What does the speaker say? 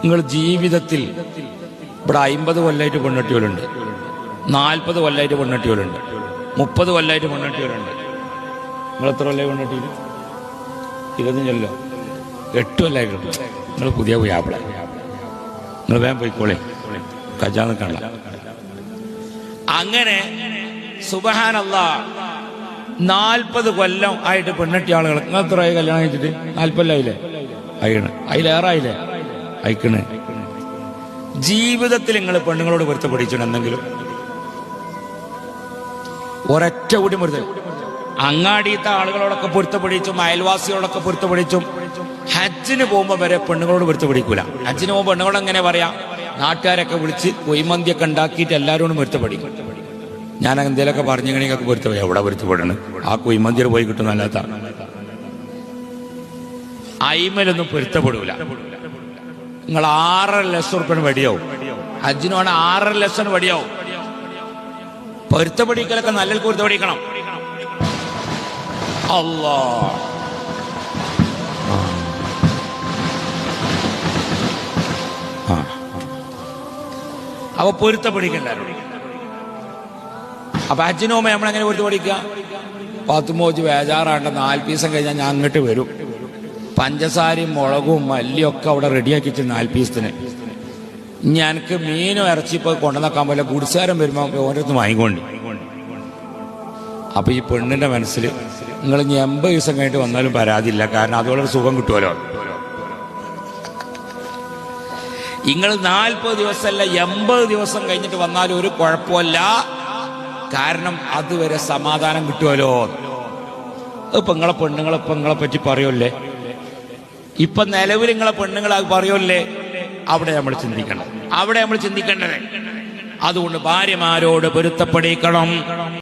നിങ്ങൾ ജീവിതത്തിൽ ഇവിടെ അമ്പത് കൊല്ലമായിട്ട് പെണ്ണട്ടികളുണ്ട് നാൽപ്പത് കൊല്ലമായിട്ട് പെണ്ണട്ടികളുണ്ട് മുപ്പത് കൊല്ലമായിട്ട് പെണ്ണട്ടികളുണ്ട് നിങ്ങൾ എത്ര കൊല്ലമായി പെണ്ണട്ടി ഇരുപത്തഞ്ചല്ലോ എട്ട് കൊല്ലമായിട്ടുണ്ട് നിങ്ങൾ പുതിയ വ്യാപിള നിങ്ങൾ വേഗം പോയിക്കോളെ. കജാ നിൽക്കണ്ട. അങ്ങനെ സുബഹാനല്ല നാൽപ്പത് കൊല്ലം ആയിട്ട് പെണ്ണട്ടി ആളുകൾ നിങ്ങൾ എത്ര കല്യാണം കഴിച്ചിട്ട്? നാൽപ്പല്ലായില്ലേ അയ്യാണ് അതിലേറായില്ലേ അയക്കണ്. ജീവിതത്തിൽ നിങ്ങൾ പെണ്ണുങ്ങളോട് പൊരുത്തപ്പെടിച്ചിട്ടുണ്ട് എന്തെങ്കിലും? ഒരൊറ്റ കൂടി പൊരുത്ത. അങ്ങാടിയത്തെ ആളുകളോടൊക്കെ പൊരുത്തപ്പെടിച്ചും അയൽവാസികളോടൊക്കെ പൊരുത്തപ്പെടിച്ചും ഹജ്ജിന് പോകുമ്പോൾ വരെ പെണ്ണുങ്ങളോട് പൊരുത്തപ്പെടിക്കൂല. ഹജ്ജിന് പോകുമ്പോൾ പെണ്ണുങ്ങളോട് എങ്ങനെ പറയാം? നാട്ടുകാരൊക്കെ വിളിച്ച് കൊയ്മന്തിയൊക്കെ ഉണ്ടാക്കിയിട്ട് എല്ലാവരോടും പൊരുത്തപ്പെടിക്കും. ഞാൻ എന്തേലൊക്കെ പറഞ്ഞെങ്കിൽ പൊരുത്ത എവിടെ പൊരുത്തപ്പെടണം? ആ കൊയ്മന്തിയിൽ പോയി കിട്ടുന്ന അല്ലാത്ത അയിമലൊന്നും പൊരുത്തപ്പെടൂല. നിങ്ങൾ ആറര ലക്ഷം ഉറുപ്പിന് വടിയാവും. ഹജ്ജിനോട് ആറര ലക്ഷം വടിയാവും. പൊരുത്തപ്പെടിക്കലൊക്കെ നല്ല പൊരുത്തപ്പെടിക്കണം. അല്ലാ ആ. അവ അപ്പൊ ഹജ്ജിനോമ നമ്മളെങ്ങനെ പൊരുത്തപ്പെടിക്കുക പത്തുമോച്ച് ബേജാറാണ്ട് നാല് പീസം കഴിഞ്ഞാൽ ഞാൻ അങ്ങോട്ട് വരും. പഞ്ചസാരയും മുളകും മല്ലിയൊക്കെ അവിടെ റെഡിയാക്കി വെച്ചു നാല് പീസത്തിന് ഞാനക്ക് മീനും ഇറച്ചിപ്പോ കൊണ്ടുവന്നേക്കാൻ പോലെ ഗുഡ്സാരം വരുമ്പോൾ ഓരോരുത്തർ വാങ്ങിക്കൊണ്ട്. അപ്പൊ ഈ പെണ്ണിന്റെ മനസ്സിൽ നിങ്ങൾ ഇനി എൺപത് ദിവസം കഴിഞ്ഞിട്ട് വന്നാലും പരാതിയില്ല കാരണം അതുപോലെ സുഖം കിട്ടുമല്ലോ. നിങ്ങൾ നാൽപ്പത് ദിവസമല്ല എൺപത് ദിവസം കഴിഞ്ഞിട്ട് വന്നാലും ഒരു കുഴപ്പമില്ല. കാരണം അതുവരെ സമാധാനം കിട്ടുമല്ലോ. ഇപ്പൊ നിങ്ങളെ പെണ്ണുങ്ങളെ ഇപ്പൊ നിങ്ങളെ പറ്റി പറയുമല്ലേ ഇപ്പൊ നിലവിൽ നിങ്ങളെ പെണ്ണുങ്ങൾ പറയൂല്ലേ അവിടെ നമ്മൾ ചിന്തിക്കണം. അവിടെ നമ്മൾ ചിന്തിക്കേണ്ടത്. അതുകൊണ്ട് ഭാര്യമാരോട് പൊരുത്തപ്പെടിക്കണം.